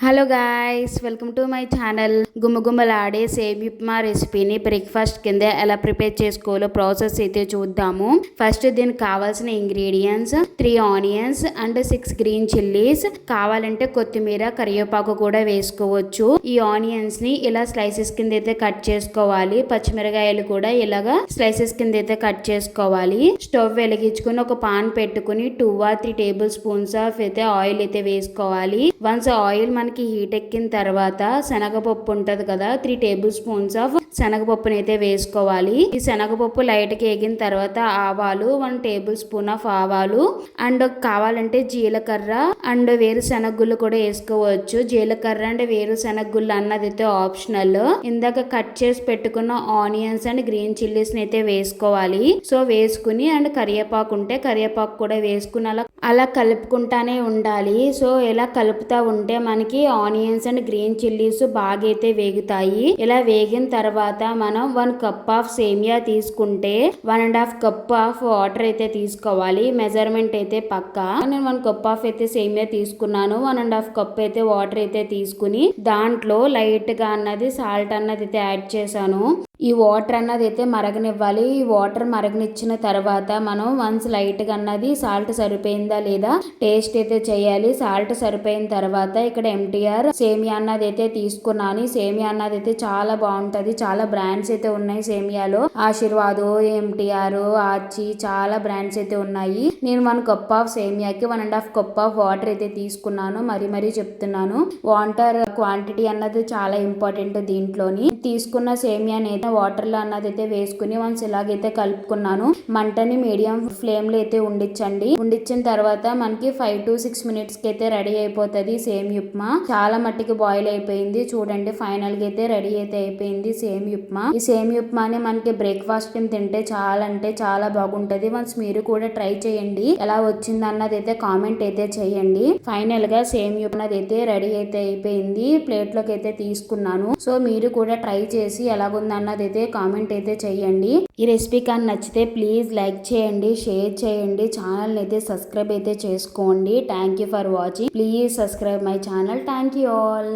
Hello guys welcome to my channel గుమ్మగుమ్మలాడే సేమ్ ఉప్మా రెసిపీని breakfast కింద ఎలా ప్రిపేర్ చేసుకోవాలో ప్రాసెస్ అయితే చూద్దాము. ఫస్ట్ దీనికి కావాల్సిన ingredients three onions and six green chillies కావాలంటే కొత్తిమీర కరివేపాకు కూడా వేసుకోవచ్చు. ఈ ఆనియన్స్ని ఇలా స్లైసెస్ కింద అయితే కట్ చేసుకోవాలి. పచ్చిమిరకాయలు కూడా ఇలాగా స్లైసెస్ కింద అయితే కట్ చేసుకోవాలి. స్టవ్ వెలిగించుకుని ఒక పాన్ పెట్టుకుని two or three tablespoons of అయితే ఆయిల్ అయితే వేసుకోవాలి. వన్స్ ఆయిల్ మనకి హీట్ ఎక్కిన తర్వాత శనగపప్పు ఉంటది కదా త్రీ టేబుల్ స్పూన్స్ ఆఫ్ శనగపప్పుని అయితే వేసుకోవాలి. ఈ శనగపప్పు లైట్గా ఎగిన తర్వాత ఆవాలు వన్ టేబుల్ స్పూన్ ఆఫ్ ఆవాలు అండ్ కావాలంటే జీలకర్ర అండ్ వేరుశనగుళ్ళు కూడా వేసుకోవచ్చు. జీలకర్ర అండ్ వేరుశనగుళ్ళు అన్నది అయితే ఆప్షనల్ ఇందాక కట్ చేసి పెట్టుకున్న ఆనియన్స్ అండ్ గ్రీన్ చిల్లీస్ని అయితే వేసుకోవాలి. సో వేసుకుని అండ్ కరివేపాకు ఉంటే కరివేపాకు కూడా వేసుకుని అలా అలా కలుపుకుంటానే ఉండాలి. సో ఇలా కలుపుతా ఉంటే మనకి ఆనియన్స్ అండ్ గ్రీన్ చిల్లీస్ బాగా అయితే వేగుతాయి. ఇలా వేగిన తర్వాత మనం వన్ కప్ ఆఫ్ సేమియా తీసుకుంటే one and half cup of water అయితే తీసుకోవాలి. మెజర్మెంట్ అయితే పక్కా. నేను వన్ కప్ ఆఫ్ అయితే సేమియా తీసుకున్నాను. వన్ అండ్ హాఫ్ కప్ అయితే వాటర్ అయితే తీసుకుని దాంట్లో లైట్గా అన్నది సాల్ట్ అన్నది అయితే యాడ్ చేశాను. ఈ వాటర్ అన్నది అయితే మరగనివ్వాలి. ఈ వాటర్ మరగనిచ్చిన తర్వాత మనం వన్స్ లైట్గా అన్నది సాల్ట్ సరిపోయిందా లేదా టేస్ట్ అయితే చేయాలి. సాల్ట్ సరిపోయిన తర్వాత ఇక్కడ ఎంటీఆర్ సేమియా అన్నది అయితే తీసుకున్నాను. ఈ సేమియా అన్నది అయితే చాలా బాగుంటది. చాలా బ్రాండ్స్ అయితే ఉన్నాయి సేమియాలో. ఆశీర్వాద్ ఎంటీఆర్ ఆచి చాలా బ్రాండ్స్ అయితే ఉన్నాయి. నేను one cup of సేమియాకి one and half cup of water అయితే తీసుకున్నాను. మరీ మరీ చెప్తున్నాను. వాటర్ క్వాంటిటీ అన్నది చాలా ఇంపార్టెంట్ దీంట్లోని. తీసుకున్న సేమియాని అయితే వాటర్లో అన్నది అయితే వేసుకుని వన్స్ ఇలాగైతే కలుపుకున్నాను. మంటని మీడియం ఫ్లేమ్లో అయితే ఉండించండి ఉండించిన తర్వాత మనకి ఫైవ్ టు సిక్స్ మినిట్స్కి అయితే రెడీ అయిపోతుంది సేమ్ ఉప్మా. చాలా మట్టికి బాయిల్ అయిపోయింది. చూడండి ఫైనల్గా అయితే రెడీ అయితే అయిపోయింది సేమ్ ఉప్మా. ఈ సేమ్ ఉప్మాని మనకి బ్రేక్ఫాస్ట్ కింద తింటే చాలా అంటే చాలా బాగుంటది. వన్స్ మీరు కూడా ట్రై చేయండి. ఎలా వచ్చింది అన్నది అయితే కామెంట్ అయితే చేయండి. ఫైనల్గా సేమ్ ఉప్మా అయితే రెడీ అయితే అయిపోయింది. ప్లేట్లోకి అయితే తీసుకున్నాను. సో మీరు కూడా ట్రై చేసి ఎలాగుంది అన్నది అయితే కామెంట్ అయితే చేయండి ఈ రెసిపీ కానీ నచ్చితే ప్లీజ్ లైక్ చేయండి షేర్ చేయండి ఛానల్ అయితే సబ్స్క్రైబ్ అయితే చేసుకోండి. Thank you for watching. Please subscribe my channel. Thank you all.